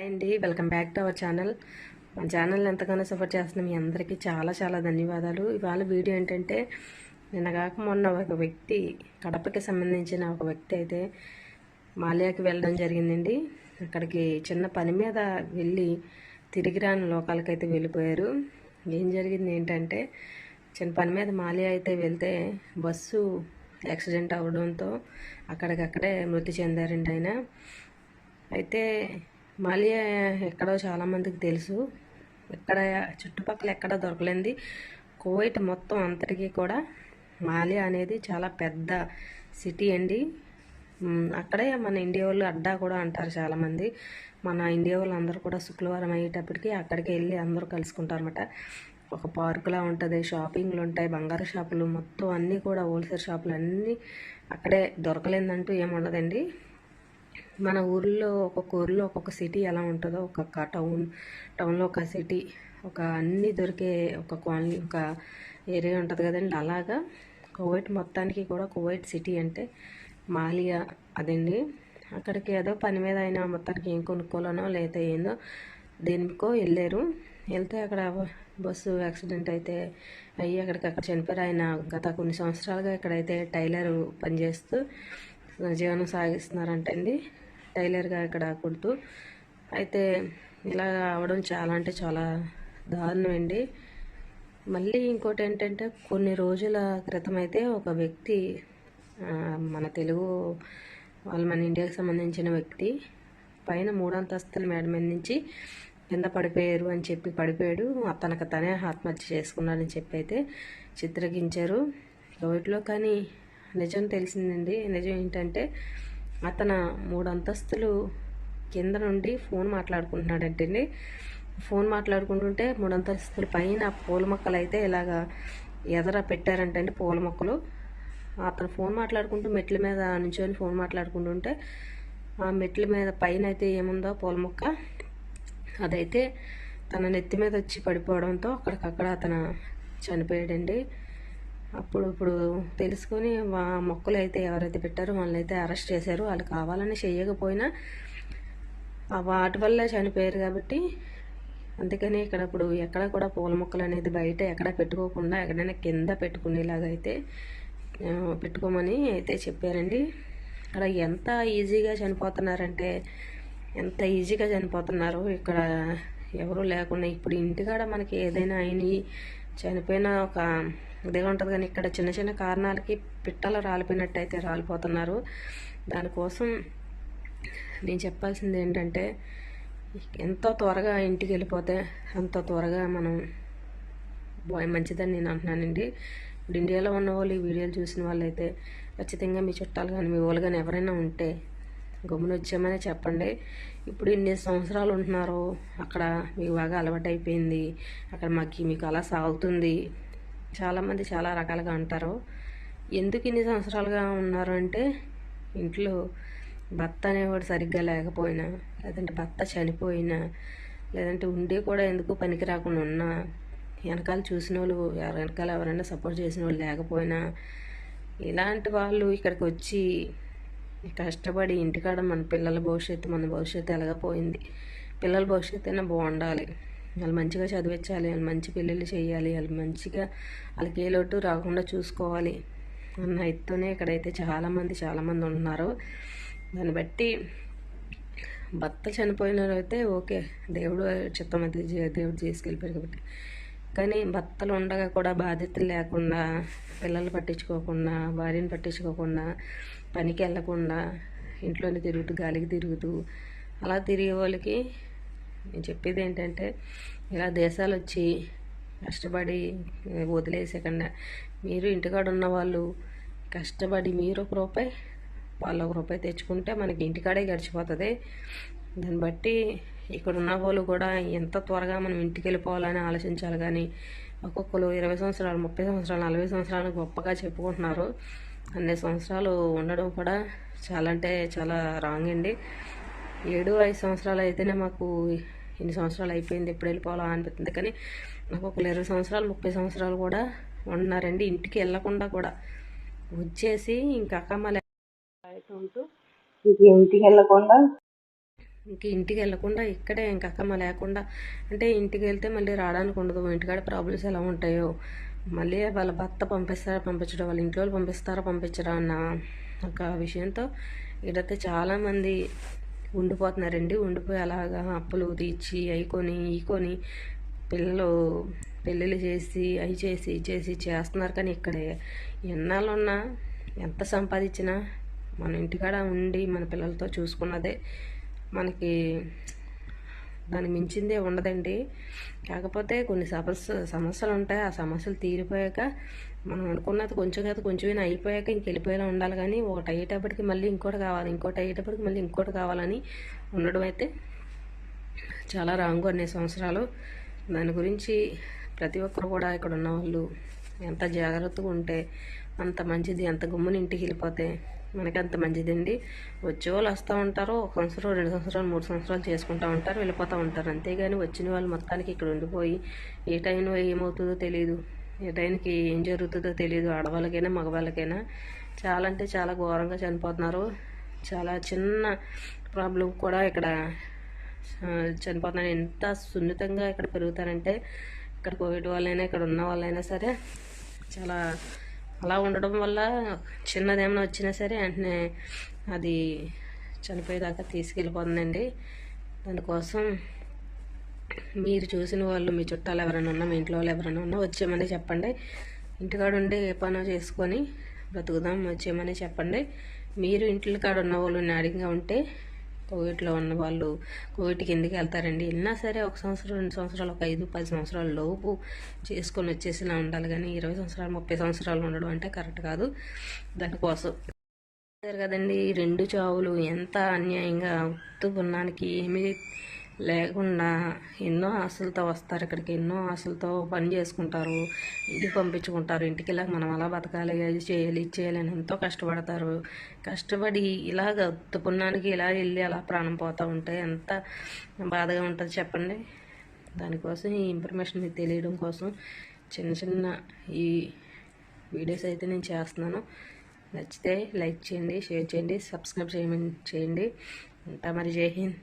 అండి welcome back to our channel మా channel ఎంతగానో సపోర్ట్ చేస్తున్న మీ అందరికీ చాలా చాలా ధన్యవాదాలు. ఇవాళ వీడియో ఏంటంటే నిన్నగాక మొన్న ఒక వ్యక్తి కడపకి సంబంధించిన ఒక వ్యక్తి అయితే మాల్యాకి వెళ్ళడం జరిగిందండి. అక్కడికి చిన్న పని మీద వెళ్ళి తిరిగి రాని లోకాలకైతే వెళ్ళిపోయారు. ఏం జరిగింది ఏంటంటే చిన్న పని మీద మాల్యా అయితే వెళ్తే బస్సు యాక్సిడెంట్ అవడంతో అక్కడికక్కడే మృతి చెందారండి ఆయన. అయితే మాలియా ఎక్కడో చాలామందికి తెలుసు. ఎక్కడ చుట్టుపక్కల ఎక్కడ దొరకలేంది కువైట్ మొత్తం అంతటికీ కూడా మాలియా అనేది చాలా పెద్ద సిటీ అండి. అక్కడే మన ఇండియా వాళ్ళు అడ్డా కూడా అంటారు చాలామంది మన ఇండియా వాళ్ళు అందరూ కూడా శుక్రవారం అయ్యేటప్పటికి అక్కడికి వెళ్ళి అందరూ కలుసుకుంటారన్నమాట ఒక పార్కులా ఉంటుంది షాపింగ్లు ఉంటాయి బంగారు షాపులు మొత్తం అన్నీ కూడా హోల్సేల్ షాపులు అన్నీ అక్కడే దొరకలేదంటూ ఏముండదండి మన ఊర్లో ఒక్కొక్క ఊర్లో ఒక్కొక్క సిటీ ఎలా ఉంటుందో ఒక్కొక్క టౌన్ టౌన్లో ఒక సిటీ ఒక అన్నీ దొరికే ఒక కాలనీ ఒక ఏరియా ఉంటుంది కదండి. అలాగా కువైట్ మొత్తానికి కూడా కువైట్ సిటీ అంటే మాలియా అదండి. అక్కడికి ఏదో పని మీద అయినా మొత్తానికి ఏం కొనుక్కోవాలనో లేదా ఏందో దేనికో వెళ్ళారు. వెళ్తే అక్కడ బస్సు యాక్సిడెంట్ అయితే అయ్యి అక్కడికి అక్కడ చనిపోయారు. ఆయన గత కొన్ని సంవత్సరాలుగా ఇక్కడైతే టైలర్ పనిచేస్తూ జీవనం సాగిస్తున్నారంటండి. టైలర్గా ఇక్కడ కుడుతూ అయితే ఇలా అవడం చాలా అంటే చాలా దారుణం అండి. మళ్ళీ ఇంకోటి ఏంటంటే కొన్ని రోజుల క్రితం అయితే ఒక వ్యక్తి మన తెలుగు వాళ్ళు మన ఇండియాకి సంబంధించిన వ్యక్తి పైన మూడంతస్తుల మేడ మీద నుంచి కింద పడిపోయారు అని చెప్పి పడిపోయాడు. తనకు తనే ఆత్మహత్య చేసుకున్నాడని చెప్పి అయితే చిత్రగించారు వీటిలో కానీ నిజం తెలిసిందండి. నిజం ఏంటంటే అతను మూడు అంతస్తులు కింద నుండి ఫోన్ మాట్లాడుకుంటున్నాడంటండి. ఫోన్ మాట్లాడుకుంటుంటే మూడు అంతస్తుల పైన పూల మొక్కలు అయితే ఇలాగా ఎదర పెట్టారంటండి పూల మొక్కలు. అతను ఫోన్ మాట్లాడుకుంటూ మెట్ల మీద నుంచొని ఫోన్ మాట్లాడుకుంటుంటే ఆ మెట్ల మీద పైన అయితే ఏముందో పూల మొక్క. అదైతే తన నెత్తి మీద వచ్చి పడిపోవడంతో అక్కడికక్కడ అతను చనిపోయాడండి. అప్పుడు ఇప్పుడు తెలుసుకొని వా మొక్కలు అయితే ఎవరైతే పెట్టారో వాళ్ళని అయితే అరెస్ట్ చేశారు. వాళ్ళు కావాలని చేయకపోయినా ఆ వాటి వల్ల చనిపోయారు కాబట్టి అందుకని ఇక్కడ ఇప్పుడు ఎక్కడ కూడా పూల మొక్కలు అనేది బయట ఎక్కడ పెట్టుకోకుండా ఎక్కడైనా కింద పెట్టుకునేలాగా అయితే పెట్టుకోమని అయితే చెప్పారండి. ఇక్కడ ఎంత ఈజీగా చనిపోతున్నారంటే ఎంత ఈజీగా చనిపోతున్నారు. ఇక్కడ ఎవరు లేకుండా ఇప్పుడు ఇంటికాడ మనకి ఏదైనా అయినాయి చనిపోయిన ఒక ఇదిగా ఉంటుంది కానీ ఇక్కడ చిన్న చిన్న కారణాలకి పిట్టలు రాలిపోయినట్టు అయితే రాలిపోతున్నారు. దానికోసం నేను చెప్పాల్సింది ఏంటంటే ఎంతో త్వరగా ఇంటికి వెళ్ళిపోతే అంత త్వరగా మనం బాయ్ మంచిదని నేను అంటున్నానండి. ఇప్పుడు ఇండియాలో ఉన్న వాళ్ళు ఈ వీడియోలు చూసిన వాళ్ళైతే ఖచ్చితంగా మీ చుట్టాలు కానీ మీ వాళ్ళు కానీ ఎవరైనా ఉంటే గమ్మున వచ్చామని చెప్పండి. ఇప్పుడు ఇన్ని సంవత్సరాలు ఉంటున్నారు. అక్కడ మీకు బాగా అలవాటు అయిపోయింది అక్కడ మాకు మీకు అలా సాగుతుంది. చాలామంది చాలా రకాలుగా అంటారు. ఎందుకు ఇన్ని సంవత్సరాలుగా ఉన్నారు అంటే ఇంట్లో భర్త అనేవాడు సరిగ్గా లేకపోయినా లేదంటే భర్త చనిపోయినా లేదంటే ఉండి కూడా ఎందుకు పనికి రాకుండా ఉన్నా వెనకాల చూసిన వాళ్ళు వెనకాల ఎవరైనా సపోర్ట్ చేసిన వాళ్ళు లేకపోయినా ఇలాంటి వాళ్ళు ఇక్కడికి వచ్చి కష్టపడి ఇంటికాడ మన పిల్లల భవిష్యత్తు మన భవిష్యత్తు ఎలాగపోయింది పిల్లల భవిష్యత్తు అయినా బాగుండాలి. వాళ్ళు మంచిగా చదివించాలి వాళ్ళు మంచి పెళ్ళిళ్ళు చేయాలి వాళ్ళు మంచిగా వాళ్ళకి ఏ లోటు రాకుండా చూసుకోవాలి అన్న ఎత్తునే ఇక్కడైతే చాలామంది చాలామంది ఉంటున్నారు. దాన్ని బట్టి భర్త చనిపోయిన అయితే ఓకే దేవుడు చిత్తం అయితే దేవుడు చేసుకెళ్ళిపోయారు కాబట్టి. కానీ భర్తలు ఉండగా కూడా బాధ్యతలు లేకుండా పిల్లలు పట్టించుకోకుండా భార్యను పట్టించుకోకుండా పనికి వెళ్ళకుండా ఇంట్లోనే తిరుగుతూ గాలికి తిరుగుతూ అలా తిరిగే వాళ్ళకి నేను చెప్పేది ఏంటంటే ఇలా దేశాలు వచ్చి కష్టపడి వదిలేసేయకుండా మీరు ఇంటికాడ ఉన్న వాళ్ళు కష్టపడి మీరు ఒక రూపాయి వాళ్ళు ఒక రూపాయి తెచ్చుకుంటే మనకి ఇంటికాడే గడిచిపోతుంది. దాన్ని బట్టి ఇక్కడ ఉన్న వాళ్ళు కూడా ఎంత త్వరగా మనం ఇంటికి వెళ్ళిపోవాలని ఆలోచించాలి కానీ ఒక్కొక్కరు ఇరవై సంవత్సరాలు ముప్పై సంవత్సరాలు నలభై సంవత్సరాలు గొప్పగా చెప్పుకుంటున్నారు. అన్ని సంవత్సరాలు ఉండడం కూడా చాలా అంటే చాలా రాంగ్ అండి. ఏడు ఐదు సంవత్సరాలు అయితేనే మాకు ఇన్ని సంవత్సరాలు అయిపోయింది ఎప్పుడు వెళ్ళిపోవాలా అనిపిస్తుంది. కానీ నాకు ఒక ఇరవై సంవత్సరాలు ముప్పై సంవత్సరాలు కూడా ఉంటున్నారండి. ఇంటికి వెళ్ళకుండా కూడా వచ్చేసి ఇంకా అక్క మళ్ళీ బయట ఉంటూ ఇంక ఇంటికి వెళ్ళకుండా ఇంక ఇంటికి వెళ్ళకుండా ఇక్కడే ఇంక అక్కమ్మ లేకుండా అంటే ఇంటికి వెళ్తే మళ్ళీ రావడానికి ఉండదు. ఇంటికాడ ప్రాబ్లమ్స్ ఎలా ఉంటాయో మళ్ళీ వాళ్ళ భర్త పంపిస్తారా పంపించడం వాళ్ళ ఇంట్లో వాళ్ళు పంపిస్తారా పంపించరా అన్న ఒక విషయంతో ఇక్కడైతే చాలామంది ఉండిపోతున్నారండి. ఉండిపోయి అలాగా అప్పులు తీర్చి అవి కొని ఈ కొని పిల్లలు పెళ్ళిళ్ళు చేసి అవి చేసి చేసి చేస్తున్నారు. కానీ ఇక్కడే ఎన్నాళ్ళున్నా ఎంత సంపాదించినా మన ఇంటికాడ ఉండి మన పిల్లలతో చూసుకున్నదే మనకి దాన్ని మించిందే ఉండదండి. కాకపోతే కొన్ని సమస్య సమస్యలు ఉంటాయి ఆ సమస్యలు తీరిపోయాక మనం అనుకున్నది కొంచెం కాదు కొంచెమైనా అయిపోయాక ఇంక వెళ్ళిపోయేలా ఉండాలి. కానీ ఒకటి అయ్యేటప్పటికి మళ్ళీ ఇంకోటి కావాలి ఇంకోటి అయ్యేటప్పటికి మళ్ళీ ఇంకోటి కావాలని ఉండడం అయితే చాలా రాంగు అనే సంవత్సరాలు. దాని గురించి ప్రతి ఒక్కరు కూడా ఇక్కడ ఉన్న వాళ్ళు ఎంత జాగ్రత్తగా ఉంటే అంత మంచిది ఎంత గుమ్మని ఇంటికి వెళ్ళిపోతే మనకి అంత మంచిదండి. వచ్చే వాళ్ళు వస్తూ ఉంటారు ఒక సంవత్సరం రెండు సంవత్సరాలు మూడు సంవత్సరాలు చేసుకుంటూ ఉంటారు వెళ్ళిపోతూ ఉంటారు. అంతేగాని వచ్చిన వాళ్ళు మొత్తానికి ఇక్కడ ఉండిపోయి ఏ టైంలో ఏమవుతుందో తెలియదు ఏ టైంకి ఏం జరుగుతుందో తెలియదు ఆడవాళ్ళకైనా మగవాళ్ళకైనా. చాలా అంటే చాలా ఘోరంగా చనిపోతున్నారు. చాలా చిన్న ప్రాబ్లం కూడా ఇక్కడ చనిపోతున్నారు. ఎంత సున్నితంగా ఇక్కడ పెరుగుతారంటే ఇక్కడ కోవిడ్ వాళ్ళైనా ఇక్కడ ఉన్న వాళ్ళైనా సరే చాలా అలా ఉండడం వల్ల చిన్నదేమైనా వచ్చినా సరే వెంటనే అది చనిపోయేదాకా తీసుకెళ్ళిపోతుందండి. దానికోసం మీరు చూసిన వాళ్ళు మీ చుట్టాలు ఎవరైనా ఉన్నా మీ ఇంట్లో వాళ్ళు ఎవరైనా ఉన్నా వచ్చేయమని చెప్పండి. ఇంటికాడ ఉండి ఏ పనో చేసుకొని బ్రతుకుదాం వచ్చేయమని చెప్పండి. మీరు ఇంట్లో కాడ ఉన్న వాళ్ళు నాడిగా ఉంటే కోవిడ్లో ఉన్న వాళ్ళు కోవిడ్కి ఎందుకు వెళ్తారండి? వెళ్ళినా సరే ఒక సంవత్సరం రెండు సంవత్సరాలు ఒక ఐదు పది సంవత్సరాల లోపు చేసుకొని వచ్చేసిలా ఉండాలి. కానీ ఇరవై సంవత్సరాలు ముప్పై సంవత్సరాలు ఉండడం అంటే కరెక్ట్ కాదు. దానికోసం కదండి రెండు చావులు. ఎంత అన్యాయంగా ఉత్తు పున్నానికి ఏమి లేకుండా ఎన్నో ఆశలతో వస్తారు ఇక్కడికి ఎన్నో ఆశలతో పని చేసుకుంటారు ఇంటికి పంపించుకుంటారు ఇంటికి ఇలా మనం అలా బతకాలి అది చేయాలి ఇది చేయాలి అని ఎంతో కష్టపడతారు. కష్టపడి ఇలాగ ఉత్తు పున్నానికి ఇలా వెళ్ళి అలా ప్రాణం పోతూ ఉంటే ఎంత బాధగా ఉంటుంది చెప్పండి? దానికోసం ఈ ఇన్ఫర్మేషన్ మీకు తెలియడం కోసం చిన్న చిన్న ఈ వీడియోస్ అయితే నేను చేస్తున్నాను. నచ్చితే లైక్ చేయండి షేర్ చేయండి సబ్స్క్రైబ్ చేయమని చేయండి. ఉంటా మరి జై హింద్.